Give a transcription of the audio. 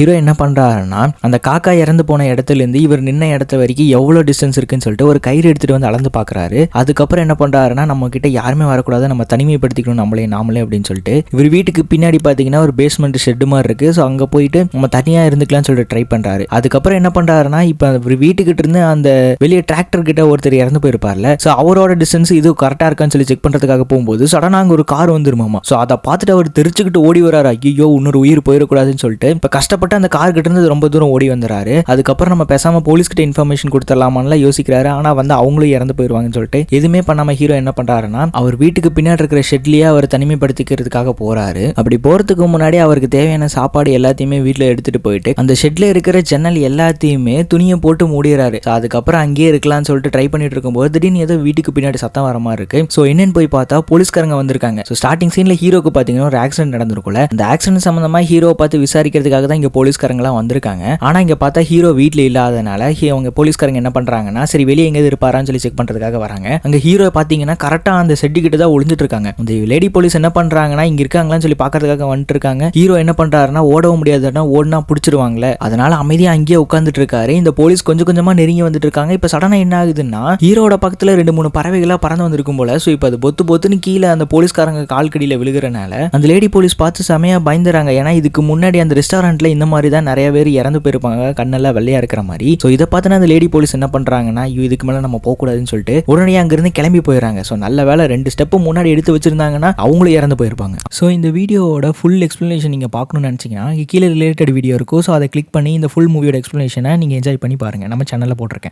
Hero என்ன பண்ணுறாருன்னா அந்த காக்கா இறந்து போன இடத்துலேருந்து இவர் நின்ன இடத்து வரைக்கும் எவ்வளோ டிஸ்டன்ஸ் இருக்குன்னு சொல்லிட்டு ஒரு கயிறு எடுத்துகிட்டு வந்து அளந்து பார்க்குறாரு அதுக்கப்புறம் என்ன பண்ணுறாருன்னா நம்ம கிட்ட யாருமே வரக்கூடாது நம்ம தனிமைப்படுத்திக்கணும் நம்மளே நாமளே அப்படின்னு சொல்லிட்டு இவர் வீட்டுக்கு பின்னாடி பார்த்தீங்கன்னா ஒரு பேஸ்மெண்ட் ஷெட் மாதிரி இருக்குது ஸோ அங்கே போயிட்டு நம்ம தனியாக இருந்துக்கலாம்னு சொல்லிட்டு ட்ரை பண்ணுறாரு அதுக்கப்புறம் என்ன பண்ணுறாருன்னா இப்போ இவர் வீட்டுக்கிட்ட இருந்து அந்த வெளியே டிராக்டர் கிட்ட ஒருத்தர் இறந்து போயிருப்பார்ல. ஸோ அவரோட டிஸ்டன்ஸ் இது கரெக்டாக இருக்கான்னு சொல்லி செக் பண்ணுறதுக்காக போகும்போது சடனாக அங்கே ஒரு கார் வந்துருமாமா. ஸோ அதை பார்த்துட்டு அவர் தெரிச்சுக்கிட்டு ஓடி வராரு ஐயோ இன்னொரு உயிர் போயிடக்கூடாதுன்னு சொல்லிட்டு இப்போ கஷ்டப்பட்டு அந்த கார் கிட்ட இருந்து ரொம்ப தூரம் ஓடி வந்துறாரு. அதுக்கப்புறம் நம்ம பேசாம போலீஸ் கிட்ட இன்ஃபர்மேஷன் கொடுத்துடலாமான்லாம் யோசிக்கிறாரு. ஆனா வந்து அவங்களும் இறந்து போயிருவாங்கன்னு சொல்லிட்டு எதுவுமே பண்ணாம ஹீரோ என்ன பண்றாருன்னா அவர் வீட்டுக்கு பின்னாடி இருக்கிற ஷெட்லயே அவர் தனிமைப்படுத்திக்கிறதுக்காக போறாரு. அப்படி போறதுக்கு முன்னாடி அவருக்கு தேவையான சாப்பாடு எல்லாத்தையுமே வீட்டுல எடுத்துட்டு போயிட்டு அந்த ஷெட்ல இருக்கிற ஜன்னல் எல்லாத்தையுமே துணியை போட்டு மூடிறாரு அதுக்கப்புறம் அங்கேயே இருக்கலாம்னு சொல்லிட்டு ட்ரை பண்ணிட்டு இருக்கும்போது திடீர்னு ஏதோ வீட்டுக்கு பின்னாடி சத்தம் வர மாதிரி இருக்கு. ஸோ என்னன்னு போய் பார்த்தா போலீஸ்காரங்க வந்திருக்காங்க. ஸோ ஸ்டார்டிங் சீன்ல ஹீரோக்கு பாத்தீங்கன்னா ஒரு ஆக்சிடென்ட் நடந்திருக்கும்ல. அந்த ஆக்சிடென்ட் சம்பந்தமா ஹீரோ பார்த்து விசாரிக்கிறதுக்காக தான் இங்க போலீஸ்காரங்களாம் வந்திருக்காங்க. ஆனால் இங்கே பார்த்தா ஹீரோ வீட்டில் இல்லாதனால அவங்க போலீஸ்காரங்க என்ன பண்ணுறாங்கன்னா சரி வெளியே எங்கேயாவது இருப்பாரான்னு சொல்லி செக் பண்ணுறதுக்காக வராங்க. அங்கே ஹீரோ பார்த்தீங்கன்னா கரெக்டாக அந்த செட்டு கிட்ட தான் ஒளிஞ்சிட்டு இருக்காங்க. இந்த லேடி போலீஸ் என்ன பண்ணுறாங்கன்னா இங்கே இருக்காங்களான்னு சொல்லி பார்க்கறதுக்காக வந்துட்டு இருக்காங்க. ஹீரோ என்ன பண்ணுறாருன்னா ஓடவும் முடியாதுன்னா ஓடினா பிடிச்சிருவாங்களே அதனால அமைதியாக அங்கேயே உட்காந்துட்டு இருக்காரு. இந்த போலீஸ் கொஞ்சம் கொஞ்சமாக நெருங்கி வந்துட்டு இருக்காங்க. இப்போ சடனாக என்ன ஆகுதுன்னா ஹீரோட பக்கத்தில் ரெண்டு மூணு பறவைகளாக பறந்து வந்திருக்கும் போல. ஸோ இப்போ அது பொத்து பொத்துன்னு கீழே அந்த போலீஸ்காரங்க கால் கடியில் விழுகிறனால அந்த லேடி போலீஸ் பார்த்து செமையாக பயந்துறாங்க. ஏன்னா இதுக்கு முன்னாடி அந்த ரெஸ்டாரண்ட்டில் இந்த மாதிரி தான் நிறைய பேர் இறந்து போயிருப்பாங்க கண்ணெல்லாம் வெள்ளையா இருக்கிற மாதிரி. ஸோ இதை பார்த்து அந்த லேடி போலீஸ் என்ன பண்றாங்கன்னா ஐயோ இதுக்கு மேலே நம்ம போகக்கூடாதுன்னு சொல்லிட்டு உடனே அங்கிருந்து கிளம்பி போயிடறாங்க. ஸோ நல்ல வேலை ரெண்டு ஸ்டெப்பு முன்னாடி எடுத்து வச்சிருந்தாங்கன்னா அவங்களும் இறந்து போயிருப்பாங்க. ஸோ இந்த வீடியோவோட ஃபுல் எக்ஸ்ப்ளனேஷன் நீங்க பார்க்கணும்னு நினச்சிங்கன்னா கீழே ரிலேட்டட் வீடியோ இருக்கும். ஸோ அதை கிளிக் பண்ணி இந்த ஃபுல் மூவியோட எக்ஸ்ப்ளனேஷனை நீங்க என்ஜாய் பண்ணி பாருங்க. நம்ம சேனலில் போட்டிருக்கேன்.